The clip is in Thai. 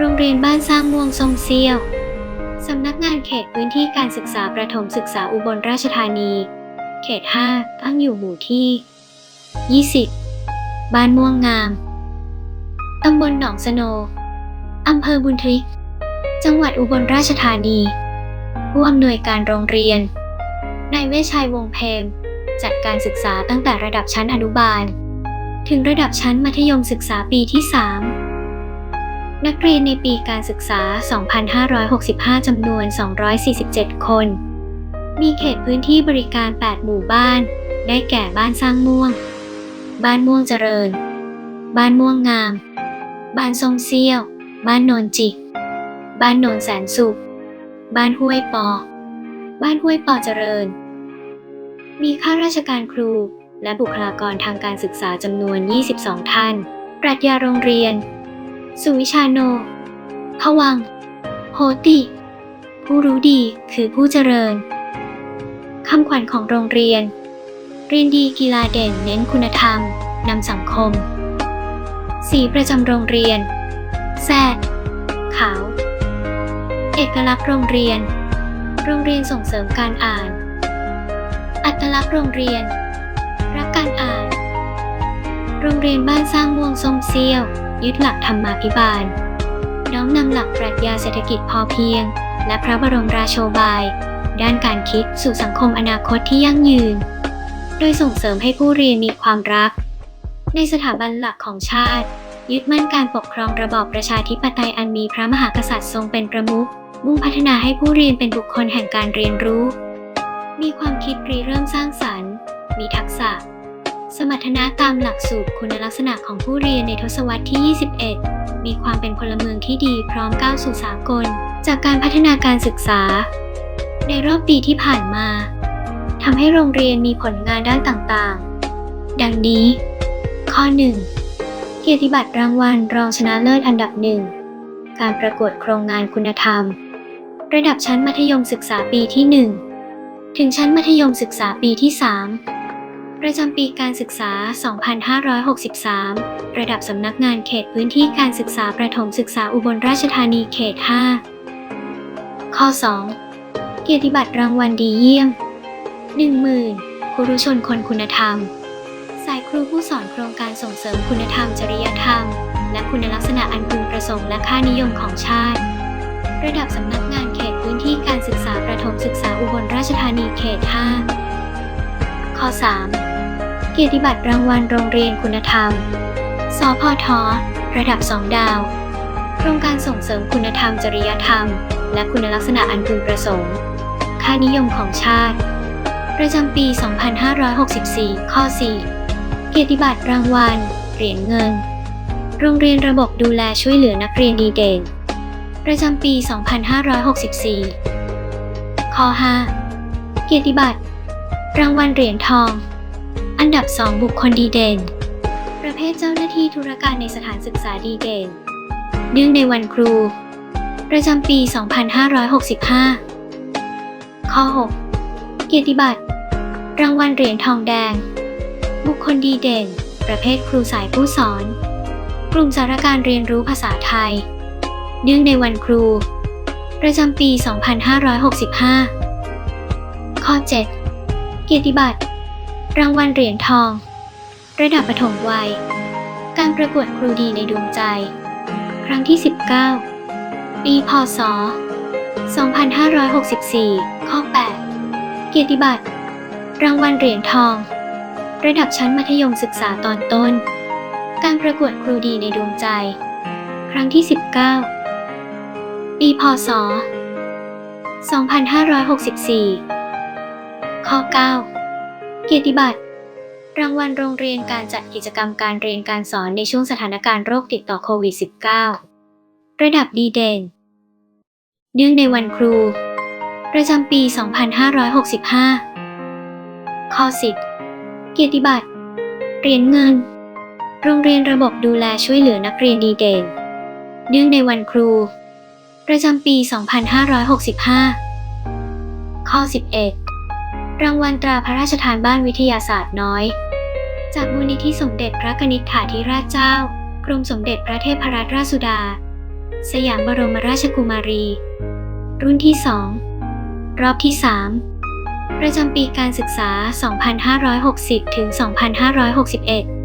โรงเรียนบ้านสร้างม่วงทรงเซียว สำนักงานเขตพื้นที่การศึกษาประถมศึกษาอุบลราชธานี เขต 5 ตั้งอยู่หมู่ที่ 20 บ้านม่วงงาม ตำบลหนองสโน อำเภอบุญทลิก จังหวัดอุบลราชธานี ผู้อำนวยการโรงเรียน นายเวชชัยวงเพมจัดการศึกษาตั้งแต่ระดับชั้นอนุบาล ถึงระดับชั้นมัธยมศึกษาปีที่ 3 นักเรียนในปีการศึกษา 2565 จำนวน 247 คน มีเขตพื้นที่บริการ 8 หมู่บ้าน ได้แก่บ้านสร้างม่วง บ้านม่วงเจริญ บ้านม่วงงาม บ้านทรงเซี่ยว บ้านโนนจิก บ้านโนนแสนสุข บ้านห้วยปอ บ้านห้วยปอเจริญ มีข้าราชการครู และบุคลากรทางการศึกษาจำนวน 22 ท่าน ปรัชญาโรงเรียน สุวิชาโนพวัง โหติ ผู้รู้ดีคือผู้เจริญ คำขวัญของโรงเรียน เรียนดีกีฬาเด่นเน้นคุณธรรม นำสังคม สีประจำโรงเรียน แซดขาว เอกลักษณ์โรงเรียน โรงเรียนส่งเสริมการอ่าน อัตลักษณ์โรงเรียน รักการอ่าน โรงเรียนบ้านสร้างวงส้มเซี่ยว ยึดหลักธรรมาภิบาล น้อมนำหลักปรัชญาเศรษฐกิจพอเพียง และพระบรมราโชบาย ด้านการคิดสู่สังคมอนาคตที่ยั่งยืน โดยส่งเสริมให้ผู้เรียนมีความรัก ในสถาบันหลักของชาติ ยึดมั่นการปกครองระบอบประชาธิปไตยอันมีพระมหากษัตริย์ทรงเป็นประมุขมุ่งพัฒนาให้ผู้เรียนเป็นบุคคลแห่งการเรียนรู้ มีความคิดริเริ่มสร้างสรรค์ มีทักษะ สมรรถนะตามหลักสูตรคุณลักษณะของผู้เรียนในทศวรรษที่ 21 มีความเป็นพลเมืองที่ดีพร้อมก้าวสู่สากล จากการพัฒนาการศึกษา ในรอบปีที่ผ่านมาทำให้โรงเรียนมีผลงานด้านต่างๆ ดังนี้ ข้อ 1 เกียรติบัตรรางวัลรองชนะเลิศอันดับหนึ่ง การประกวดโครงงานคุณธรรม ระดับชั้นมัธยมศึกษาปีที่ 1 ถึงชั้นมัธยมศึกษาปีที่ 3 ประจำปีการศึกษา 2563 ระดับสำนักงานเขตพื้นที่การศึกษาประถมศึกษาอุบลราชธานีเขต 5 ข้อ 2 เกียรติบัตรรางวัลดีเยี่ยม 10,000ครูชนคนคุณธรรม สายครูผู้สอนโครงการส่งเสริมคุณธรรมจริยธรรม และคุณลักษณะอันพึงประสงค์และค่านิยมของชาติ ระดับสำนักงานเขตพื้นที่การศึกษาประถมศึกษาอุบลราชธานีเขต 5 ข้อ 3 เกียรติบัตรรางวัลโรงเรียนคุณธรรม สพท ระดับ 2 ดาว โครงการส่งเสริมคุณธรรมจริยธรรม และคุณลักษณะอันพึงประสงค์ ค่านิยมของชาติ ประจำปี 2564 ข้อ 4 เกียรติบัตรรางวัล เหรียญเงิน โรงเรียนระบบดูแลช่วยเหลือนักเรียนดีเด่น ประจำปี 2564 ข้อ 5 เกียรติบัตรรางวัลเหรียญทอง อันดับ 2 บุคคลดีเด่น ประเภทเจ้าหน้าที่ธุรการในสถานศึกษาดีเด่น เนื่องในวันครู ประจำปี 2565 ข้อ 6 เกียรติบัตร รางวัลเหรียญทองแดง บุคคลดีเด่น ประเภทครูสายผู้สอน กลุ่มสารการเรียนรู้ภาษาไทย เนื่องในวันครู ประจำปี 2565 ข้อ 7 เกียรติบัตร รางวัลเหรียญทอง ระดับประถมวัย การประกวดครูดีในดวงใจ ครั้งที่ 19 ปีพศ 2564 ข้อ 8 เกียรติบัตร รางวัลเหรียญทอง ระดับชั้นมัธยมศึกษาตอนต้น การประกวดครูดีในดวงใจ ครั้งที่ 19 ปีพศ 2564 ข้อ 9 เกียรติบัตร รางวัลโรงเรียนการจัดกิจกรรมการเรียนการสอนในช่วงสถานการณ์โรคติดต่อโควิด -19 ระดับดีเด่น เนื่องในวันครู ประจำปี 2565 ข้อ10เกียรติบัตร เหรียญเงิน โรงเรียนระบบดูแลช่วยเหลือนักเรียนดีเด่น เนื่องในวันครู ประจำปี 2565 ข้อ 11 รางวัลตราพระราชทานบ้านวิทยาศาสตร์น้อย จากมูลนิธิสมเด็จพระนิษฐาธิราชเจ้า กรมสมเด็จพระเทพรัตนราชสุดา สยามบรมราชกุมารี รุ่นที่ 2 รอบที่ 3 ประจำปีการศึกษา 2560 ถึง 2561